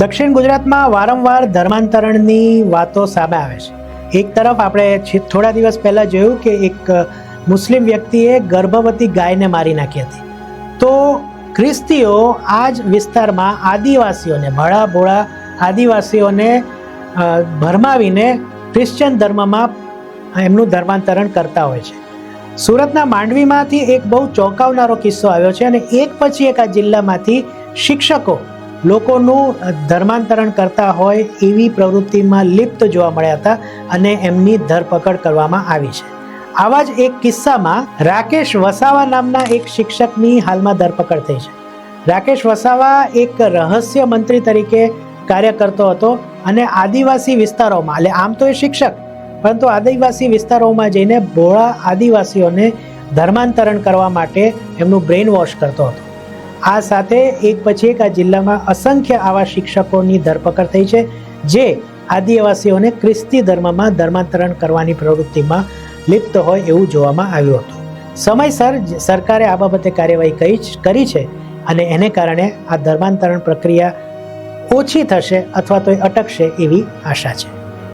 દક્ષિણ ગુજરાતમાં વારંવાર ધર્માંતરણની વાતો સામે આવે છે. એક તરફ આપણે થોડા દિવસ પહેલાં જોયું કે એક મુસ્લિમ વ્યક્તિએ ગર્ભવતી ગાયને મારી નાખી હતી. તો ખ્રિસ્તીઓ આ જ વિસ્તારમાં આદિવાસીઓને ભળા ભોળા આદિવાસીઓને ભરમાવીને ક્રિશ્ચન ધર્મમાં એમનું ધર્માંતરણ કરતા હોય છે. સુરતના માંડવીમાંથી એક બહુ ચોંકાવનારો કિસ્સો આવ્યો છે અને એક પછી એક આ જિલ્લામાંથી શિક્ષકો લોકોનું ધર્માંતરણ કરતા હોય એવી પ્રવૃત્તિમાં લિપ્ત જોવા મળ્યા હતા અને એમની ધરપકડ કરવામાં આવી છે. આવા જ એક કિસ્સામાં રાકેશ વસાવા નામના એક શિક્ષકની હાલમાં ધરપકડ થઈ છે. રાકેશ વસાવા એક રહસ્ય મંત્રી તરીકે કાર્ય કરતો હતો અને આદિવાસી વિસ્તારોમાં, એટલે આમ તો એ શિક્ષક, પરંતુ આદિવાસી વિસ્તારોમાં જઈને ભોળા આદિવાસીઓને ધર્માંતરણ કરવા માટે એમનું બ્રેઇન વોશ કરતો હતો. આ સાથે એક પછી એક આ જિલ્લામાં અસંખ્ય આવા શિક્ષકોની ધરપકડ થઈ છે, જે આદિવાસીઓને ખ્રિસ્તી ધર્મમાં ધર્માંતરણ કરવાની પ્રવૃત્તિમાં લિપ્ત હોય એવું જોવામાં આવ્યું હતું. સમયસર સરકારે આ બાબતે કાર્યવાહી કરી છે અને એને કારણે આ ધર્માંતરણ પ્રક્રિયા ઓછી થશે અથવા તો અટકશે એવી આશા છે.